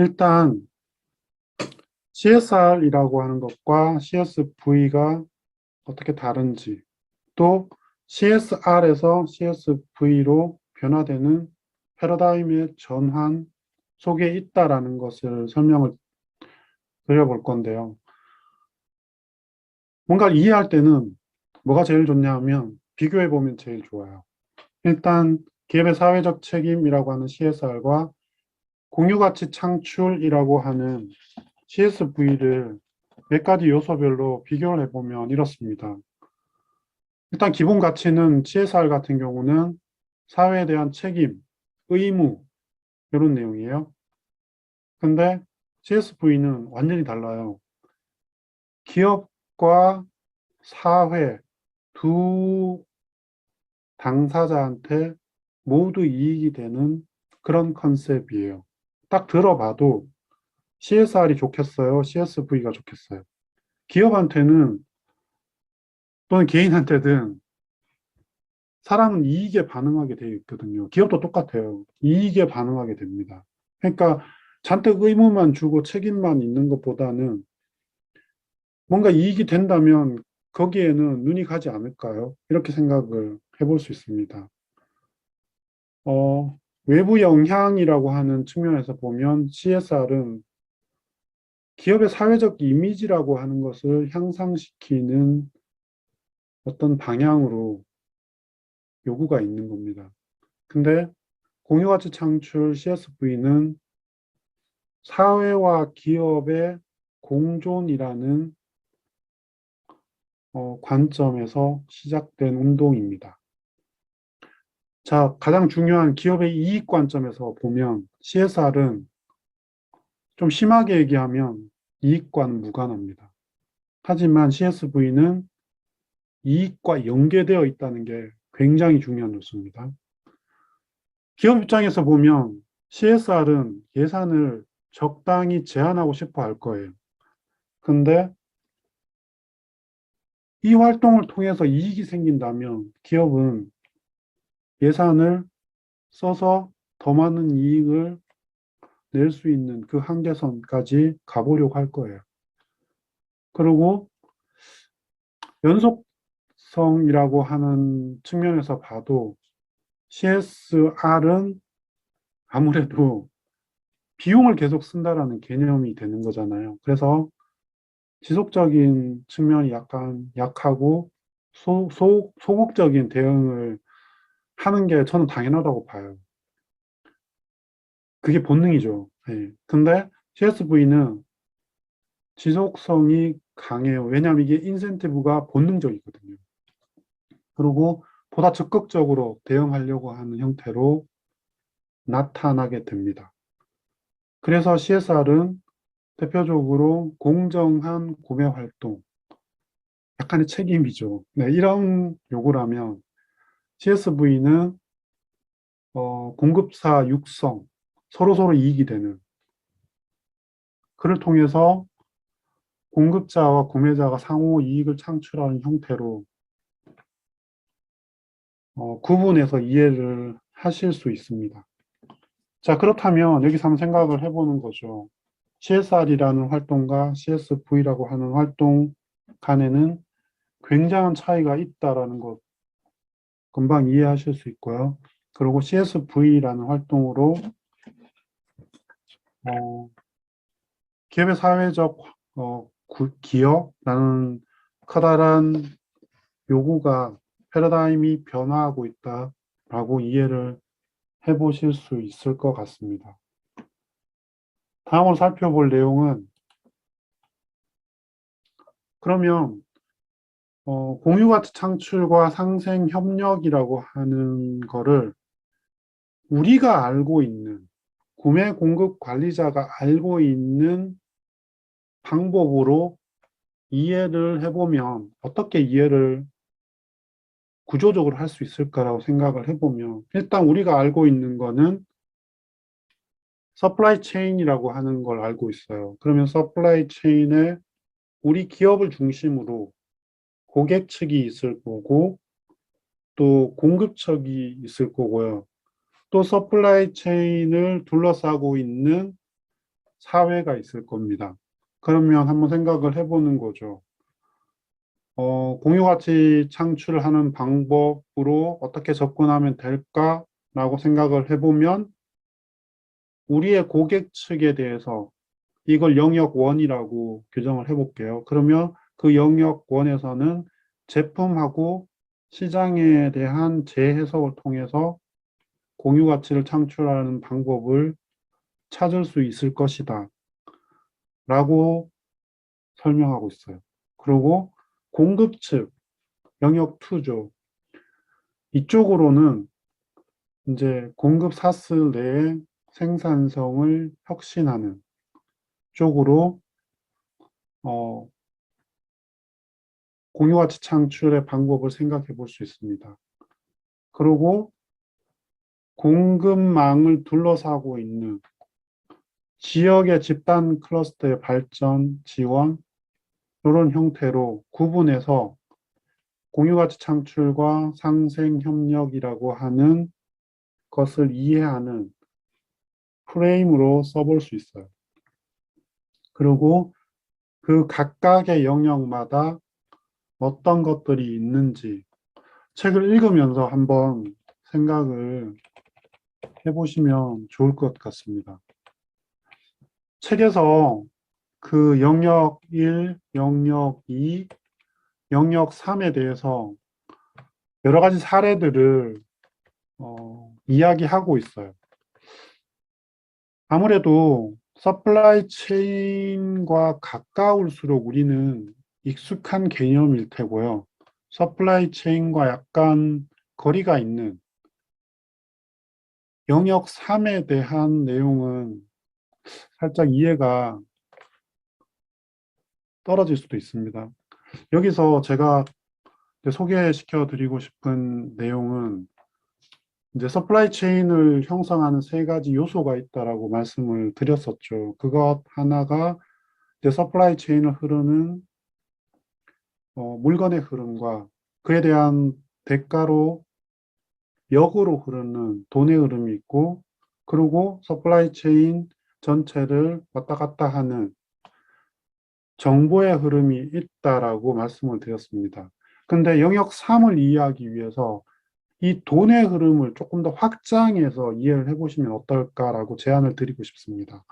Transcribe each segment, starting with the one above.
일단 CSR이라고 하는 것과 CSV가 어떻게 다른지 또 CSR에서 CSV로 변화되는 패러다임의 전환 속에 있다라는 것을 설명을 드려볼 건데요. 뭔가를 이해할 때는 뭐가 제일 좋냐 하면 비교해 보면 제일 좋아요. 일단 기업의 사회적 책임이라고 하는 CSR과 공유가치 창출이라고 하는 CSV를 몇 가지 요소별로 비교를 해보면 이렇습니다. 일단 기본 가치는 CSR 같은 경우는 사회에 대한 책임, 의무 이런 내용이에요. 근데 CSV는 완전히 달라요. 기업과 사회 두 당사자한테 모두 이익이 되는 그런 컨셉이에요. 딱 들어봐도 CSR이 좋겠어요? CSV가 좋겠어요? 기업한테는 또는 개인한테든 사람은 이익에 반응하게 되어 있거든요. 기업도 똑같아요. 이익에 반응하게 됩니다. 그러니까 잔뜩 의무만 주고 책임만 있는 것보다는 뭔가 이익이 된다면 거기에는 눈이 가지 않을까요? 이렇게 생각을 해볼 수 있습니다. 어, 외부 영향이라고 하는 측면에서 보면 CSR은 기업의 사회적 이미지라고 하는 것을 향상시키는 어떤 방향으로 요구가 있는 겁니다. 근데 공유가치 창출 CSV는 사회와 기업의 공존이라는 어, 관점에서 시작된 운동입니다. 자, 가장 중요한 기업의 이익 관점에서 보면 CSR은 좀 심하게 얘기하면 이익과는 무관합니다. 하지만 CSV는 이익과 연계되어 있다는 게 굉장히 중요한 요소입니다. 기업 입장에서 보면 CSR은 예산을 적당히 제한하고 싶어 할 거예요. 근데 이 활동을 통해서 이익이 생긴다면 기업은 예산을 써서 더 많은 이익을 낼 수 있는 그 한계선까지 가보려고 할 거예요. 그리고 연속성이라고 하는 측면에서 봐도 CSR은 아무래도 비용을 계속 쓴다라는 개념이 되는 거잖아요. 그래서 지속적인 측면이 약간 약하고 소, 소, 소극적인 대응을 하는 게 저는 당연하다고 봐요. 그게 본능이죠. 네. 근데 CSV는 지속성이 강해요. 왜냐하면 이게 인센티브가 본능적이거든요. 그리고 보다 적극적으로 대응하려고 하는 형태로 나타나게 됩니다. 그래서 CSR은 대표적으로 공정한 구매 활동, 약간의 책임이죠. 네, 이런 요구라면 CSV는 어, 공급사 육성, 서로서로 이익이 되는 그를 통해서 공급자와 구매자가 상호 이익을 창출하는 형태로 어, 구분해서 이해를 하실 수 있습니다. 자, 그렇다면 여기서 한번 생각을 해보는 거죠. CSR이라는 활동과 CSV라고 하는 활동 간에는 굉장한 차이가 있다라는 것 금방 이해하실 수 있고요. 그리고 CSV라는 활동으로 어, 기업의 사회적 어, 구, 기업라는 커다란 요구가 패러다임이 변화하고 있다라고 이해를 해보실 수 있을 것 같습니다. 다음으로 살펴볼 내용은 그러면 어, 공유 가치 창출과 상생 협력이라고 하는 거를 우리가 알고 있는 구매 공급 관리자가 알고 있는 방법으로 이해를 해보면 어떻게 이해를 구조적으로 할 수 있을까라고 생각을 해보면 일단 우리가 알고 있는 거는 서플라이 체인이라고 하는 걸 알고 있어요. 그러면 서플라이 체인에 우리 기업을 중심으로 고객 측이 있을 거고 또 공급 측이 있을 거고요. 또 서플라이 체인을 둘러싸고 있는 사회가 있을 겁니다. 그러면 한번 생각을 해보는 거죠. 어, 공유 가치 창출하는 방법으로 어떻게 접근하면 될까라고 생각을 해보면 우리의 고객 측에 대해서 이걸 영역 1이라고 규정을 해볼게요. 그러면 그 영역 1에서는 제품하고 시장에 대한 재해석을 통해서 공유 가치를 창출하는 방법을 찾을 수 있을 것이다. 라고 설명하고 있어요. 그리고 공급 측, 영역 2죠. 이쪽으로는 이제 공급 사스 내의 생산성을 혁신하는 쪽으로 어, 공유가치 창출의 방법을 생각해 볼 수 있습니다. 그리고 공급망을 둘러싸고 있는 지역의 집단 클러스터의 발전, 지원, 이런 형태로 구분해서 공유가치 창출과 상생협력이라고 하는 것을 이해하는 프레임으로 써볼 수 있어요. 그리고 그 각각의 영역마다 어떤 것들이 있는지 책을 읽으면서 한번 생각을 해보시면 좋을 것 같습니다. 책에서 그 영역 1, 영역 2, 영역 3에 대해서 여러 가지 사례들을 어, 이야기하고 있어요. 아무래도 서플라이 체인과 가까울수록 우리는 익숙한 개념일 테고요. 서플라이 체인과 약간 거리가 있는 영역 3에 대한 내용은 살짝 이해가 떨어질 수도 있습니다. 여기서 제가 소개시켜 드리고 싶은 내용은 이제 서플라이 체인을 형성하는 세 가지 요소가 있다라고 말씀을 드렸었죠. 그것 하나가 이제 서플라이 체인을 흐르는 어, 물건의 흐름과 그에 대한 대가로 역으로 흐르는 돈의 흐름이 있고 그리고 서플라이 체인 전체를 왔다 갔다 하는 정보의 흐름이 있다라고 말씀을 드렸습니다. 근데 영역 3을 이해하기 위해서 이 돈의 흐름을 조금 더 확장해서 이해를 해보시면 어떨까라고 제안을 드리고 싶습니다.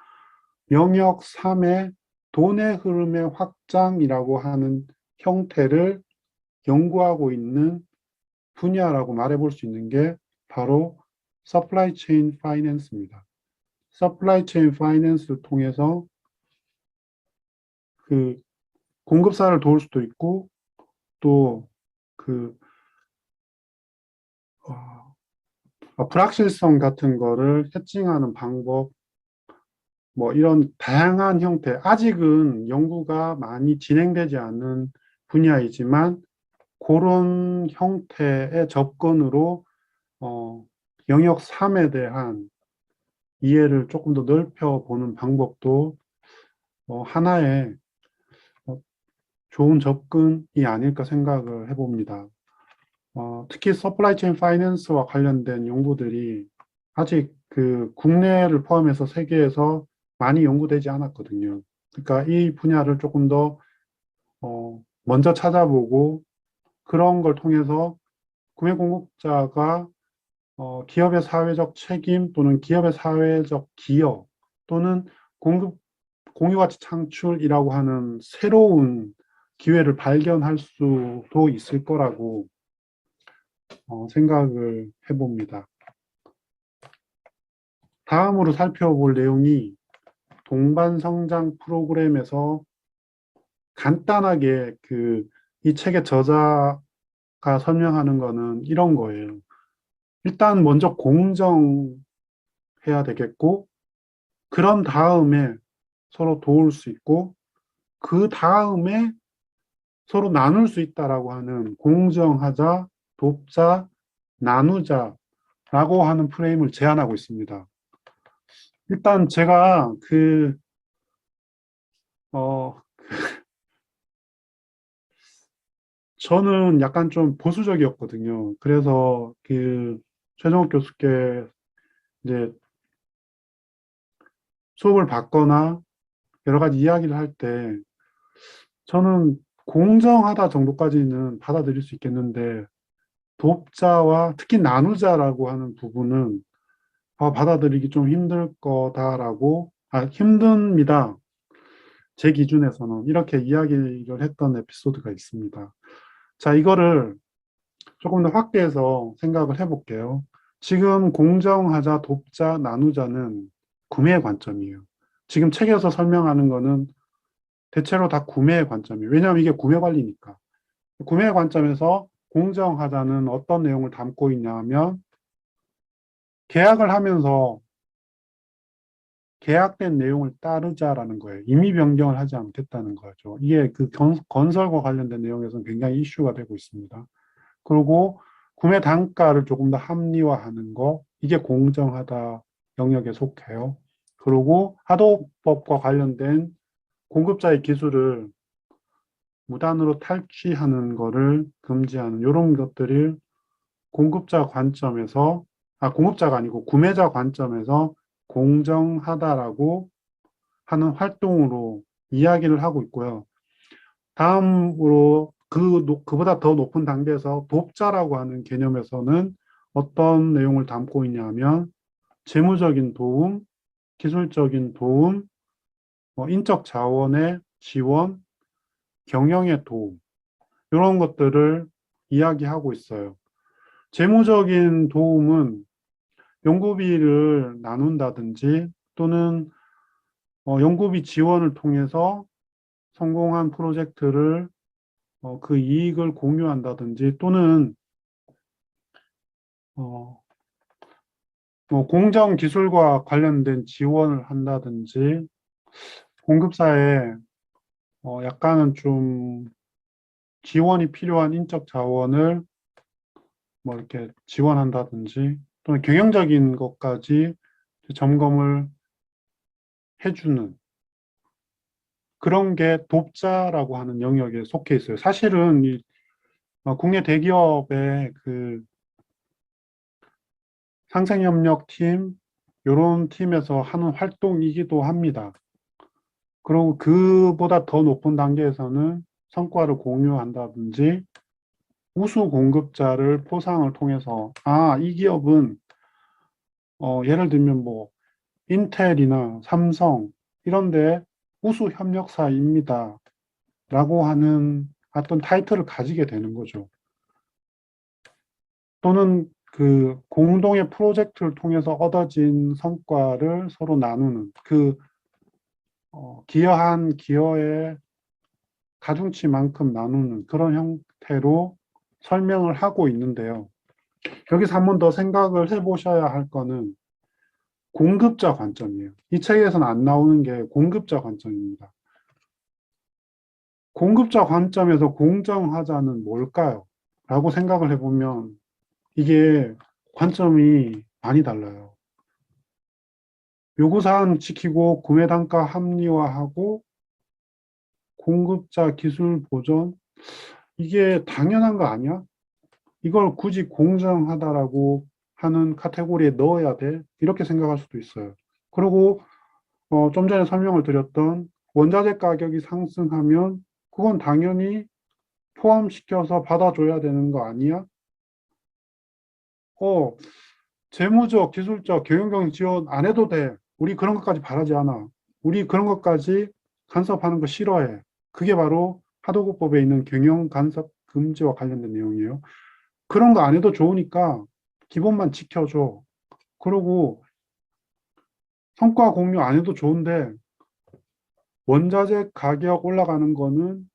영역 3의 돈의 흐름의 확장이라고 하는 형태를 연구하고 있는 분야라고 말해볼 수 있는 게 바로 서플라이 체인 파이낸스입니다. 서플라이 체인 파이낸스를 통해서 그 공급사를 도울 수도 있고 또그 어, 불확실성 같은 거를 해칭하는 방법 뭐 이런 다양한 형태 아직은 연구가 많이 진행되지 않은 분야이지만 그런 형태의 접근으로 어, 영역 3에 대한 이해를 조금 더 넓혀 보는 방법도 어, 하나의 어, 좋은 접근이 아닐까 생각을 해봅니다. 어, 특히 서플라이 체인 파이낸스와 관련된 연구들이 아직 그 국내를 포함해서 세계에서 많이 연구되지 않았거든요. 그러니까 이 분야를 조금 더 어, 먼저 찾아보고 그런 걸 통해서 구매 공급자가 어, 기업의 사회적 책임 또는 기업의 사회적 기여 또는 공급 공유 가치 창출이라고 하는 새로운 기회를 발견할 수도 있을 거라고 어, 생각을 해봅니다. 다음으로 살펴볼 내용이 동반 성장 프로그램에서 간단하게 그 이 책의 저자가 설명하는 거는 이런 거예요. 일단 먼저 공정해야 되겠고 그런 다음에 서로 도울 수 있고 그 다음에 서로 나눌 수 있다라고 하는 공정하자, 돕자, 나누자라고 하는 프레임을 제안하고 있습니다. 일단 제가 그, 어, 저는 약간 좀 보수적이었거든요. 그래서 그 최정욱 교수께 이제 수업을 받거나 여러 가지 이야기를 할 때 저는 공정하다 정도까지는 받아들일 수 있겠는데 돕자와 특히 나누자라고 하는 부분은 아, 받아들이기 좀 힘들 거다라고 아, 힘듭니다. 제 기준에서는 이렇게 이야기를 했던 에피소드가 있습니다. 자, 이거를 조금 더 확대해서 생각을 해볼게요. 지금 공정하자, 돕자, 나누자는 구매의 관점이에요. 지금 책에서 설명하는 거는 대체로 다 구매의 관점이에요. 왜냐하면 이게 구매 관리니까. 구매의 관점에서 공정하자는 어떤 내용을 담고 있냐 하면 계약을 하면서 계약된 내용을 따르자라는 거예요. 임의 변경을 하지 않겠다는 거죠. 이게 그 건, 건설과 관련된 내용에서는 굉장히 이슈가 되고 있습니다. 그리고 구매 단가를 조금 더 합리화하는 거, 이게 공정하다 영역에 속해요. 그리고 하도법과 관련된 공급자의 기술을 무단으로 탈취하는 거를 금지하는 이런 것들을 공급자 관점에서 아 공급자가 아니고 구매자 관점에서 공정하다라고 하는 활동으로 이야기를 하고 있고요. 다음으로 그 노- 그보다 더 높은 단계에서 돕자라고 하는 개념에서는 어떤 내용을 담고 있냐면 재무적인 도움, 기술적인 도움, 뭐 인적 자원의 지원, 경영의 도움 이런 것들을 이야기하고 있어요. 재무적인 도움은 연구비를 나눈다든지 또는 어, 연구비 지원을 통해서 성공한 프로젝트를 어, 그 이익을 공유한다든지 또는 어, 뭐 공정 기술과 관련된 지원을 한다든지 공급사에 어, 약간은 좀 지원이 필요한 인적 자원을 뭐 이렇게 지원한다든지 또는 경영적인 것까지 점검을 해주는 그런 게 돕자라고 하는 영역에 속해 있어요. 사실은 이 어, 국내 대기업의 그 상생협력팀 이런 팀에서 하는 활동이기도 합니다. 그리고 그보다 더 높은 단계에서는 성과를 공유한다든지 우수 공급자를 포상을 통해서 아, 이 기업은 어, 예를 들면 뭐 인텔이나 삼성 이런 데 우수 협력사입니다. 라고 하는 어떤 타이틀을 가지게 되는 거죠. 또는 그 공동의 프로젝트를 통해서 얻어진 성과를 서로 나누는 그 어, 기여한 기여의 가중치만큼 나누는 그런 형태로 설명을 하고 있는데요. 여기서 한 번 더 생각을 해보셔야 할 거는 공급자 관점이에요. 이 책에서는 안 나오는 게 공급자 관점입니다. 공급자 관점에서 공정하자는 뭘까요? 라고 생각을 해보면 이게 관점이 많이 달라요. 요구사항 지키고 구매 단가 합리화하고 공급자 기술 보전 이게 당연한 거 아니야? 이걸 굳이 공정하다라고 하는 카테고리에 넣어야 돼? 이렇게 생각할 수도 있어요. 그리고 어, 좀 전에 설명을 드렸던 원자재 가격이 상승하면 그건 당연히 포함시켜서 받아줘야 되는 거 아니야? 어, 재무적, 기술적, 경영경 지원 안 해도 돼. 우리 그런 것까지 바라지 않아. 우리 그런 것까지 간섭하는 거 싫어해. 그게 바로 하도급법에 있는 경영 간섭 금지와 관련된 내용이에요. 그런 거 안 해도 좋으니까 기본만 지켜줘. 그리고 성과 공유 안 해도 좋은데 원자재 가격 올라가는 거는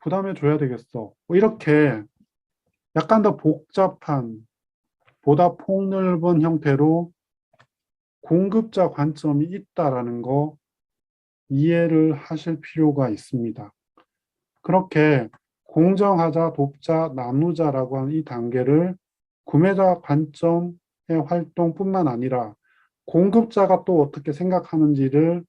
부담해 줘야 되겠어. 뭐 이렇게 약간 더 복잡한 보다 폭넓은 형태로 공급자 관점이 있다라는 거 이해를 하실 필요가 있습니다. 그렇게 공정하자, 돕자, 나누자라고 하는 이 단계를 구매자 관점의 활동뿐만 아니라 공급자가 또 어떻게 생각하는지를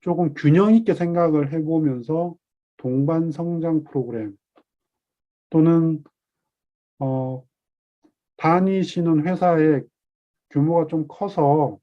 조금 균형 있게 생각을 해보면서 동반 성장 프로그램 또는 어, 다니시는 회사의 규모가 좀 커서